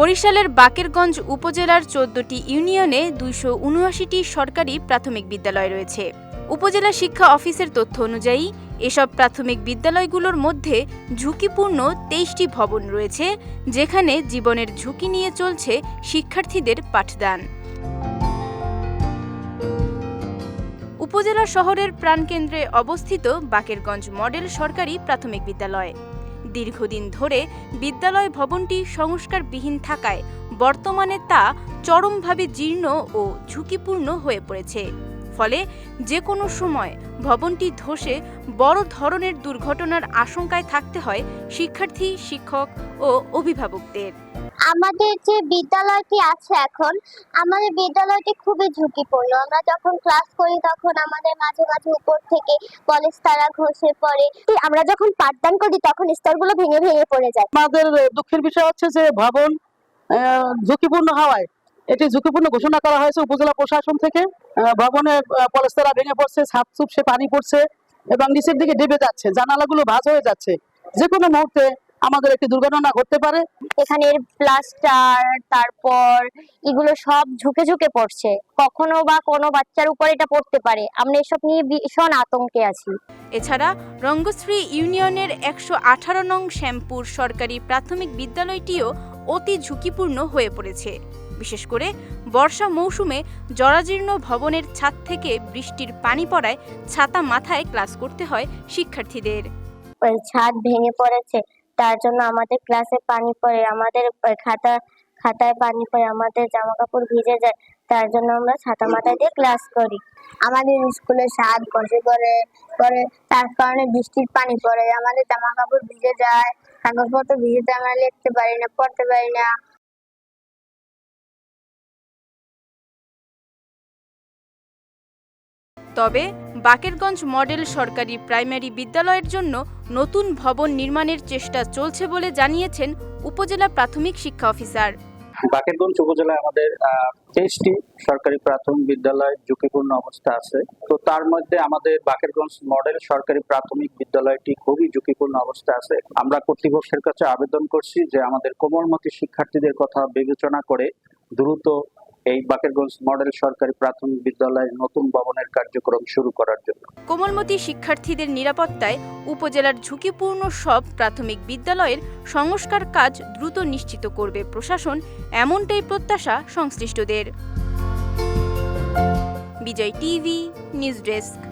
বরিশালের বাকেরগঞ্জ উপজেলার চোদ্দটি ইউনিয়নে দুইশো উনআশিটি সরকারি প্রাথমিক বিদ্যালয় রয়েছে। উপজেলা শিক্ষা অফিসের তথ্য অনুযায়ী, এসব প্রাথমিক বিদ্যালয়গুলোর মধ্যে ঝুঁকিপূর্ণ তেইশটি ভবন রয়েছে, যেখানে জীবনের ঝুঁকি নিয়ে চলছে শিক্ষার্থীদের পাঠদান। উপজেলা শহরের প্রাণকেন্দ্রে অবস্থিত বাকেরগঞ্জ মডেল সরকারি প্রাথমিক বিদ্যালয়। দীর্ঘদিন ধরে বিদ্যালয় ভবনটি সংস্কারবিহীন থাকায় বর্তমানে তা চরমভাবে জীর্ণ ও ঝুঁকিপূর্ণ হয়ে পড়েছে। ফলে যে কোনো সময় ভবনটি ধসে বড় ধরনের দুর্ঘটনার আশঙ্কায় থাকতে হয় শিক্ষার্থী, শিক্ষক ও অভিভাবকদের। আমাদের যে বিদ্যালয়টি আছে এখন, আমাদের বিদ্যালয়টি খুবই ঝুঁকিপূর্ণ। আমরা যখন ক্লাস করি তখন আমাদের মাঝে মাঝে উপর থেকে কলেজ তারা ঘষে পড়ে। আমরা যখন পাঠদান করি তখন স্তরগুলো ভেঙে ভেঙে পড়ে যায়। আমাদের দুঃখের বিষয় হচ্ছে যে ভবন ঝুঁকিপূর্ণ হওয়ায়। এটি ঝুঁকিপূর্ণ ঘোষণা করা হয়েছে উপজেলা প্রশাসন থেকে। ভবনে পলেস্তারা ভেঙে পড়ছে, ছাদ চুপসে পানি পড়ছে এবং নিচের দিকে ডেবে যাচ্ছে। জানালাগুলো ভাঁজ হয়ে যাচ্ছে। যে কোনো মুহূর্তে আমাদের একটি দুর্ঘটনা ঘটতে পারে। এখানের প্লাস্টার তারপর এগুলো সব ঝুঁকে ঝুঁকে পড়ছে। কখনো বা কোনো বাচ্চার উপর এটা পড়তে পারে। আমরা এসব নিয়ে ভীষণ আতঙ্কে আছি। এছাড়া রঙ্গশ্রী ইউনিয়নের একশো আঠারো নং শ্যামপুর সরকারি প্রাথমিক বিদ্যালয়টিও অতি ঝুঁকিপূর্ণ হয়ে পড়েছে। বিশেষ করে বর্ষা মৌসুমে জরাজীর্ণ ভবনের ছাদ থেকে বৃষ্টির পানি পড়ায় ছাতা মাথায় ক্লাস করতে হয় শিক্ষার্থীদের। ছাদ ভেঙে পড়েছে। তার জন্য আমাদের ক্লাসে পানি পড়ে, আমাদের খাতা, খাতায় পানি পড়ে, আমাদের জামা কাপড় ভিজে যায়, তার জন্য আমরা ছাতা মাথায় দিয়ে ক্লাস করি। আমাদের স্কুলে সাত বসে পড়ে পরে তার কারণে বৃষ্টির পানি পড়ে, আমাদের জামা কাপড় ভিজে যায়, কাগজপত্র ভিজে যায়, আমরা লিখতে পারি না, পড়তে পারি না। তবে বাকেরগঞ্জ মডেল সরকারি প্রাইমারি বিদ্যালয়ের জন্য নতুন ভবন নির্মাণের চেষ্টা চলছে বলে জানিয়েছেন উপজেলা প্রাথমিক শিক্ষা অফিসার। বাকেরগঞ্জ উপজেলায় আমাদের তেইশটি সরকারি প্রাথমিক বিদ্যালয় ঝুঁকিপূর্ণ অবস্থা আছে। তো তার মধ্যে আমাদের বাকেরগঞ্জ মডেল সরকারি প্রাথমিক বিদ্যালয়টি খুবই ঝুঁকিপূর্ণ অবস্থা আছে। আমরা কর্তৃপক্ষের কাছে আবেদন করছি যে আমাদের কোমলমতি শিক্ষার্থীদের কথা বিবেচনা করে দ্রুত এই বাকেরগঞ্জ মডেল সরকারি প্রাথমিক বিদ্যালয়ের নতুন ভবনের কার্যক্রম শুরু করার জন্য। কোমলমতি শিক্ষার্থীদের নিরাপত্তায় উপজেলার ঝুঁকিপূর্ণ সব প্রাথমিক বিদ্যালয়ের সংস্কার কাজ দ্রুত নিশ্চিত করবে প্রশাসন, এমনটাই প্রত্যাশা সংশ্লিষ্টদের। Bijoy TV, news desk.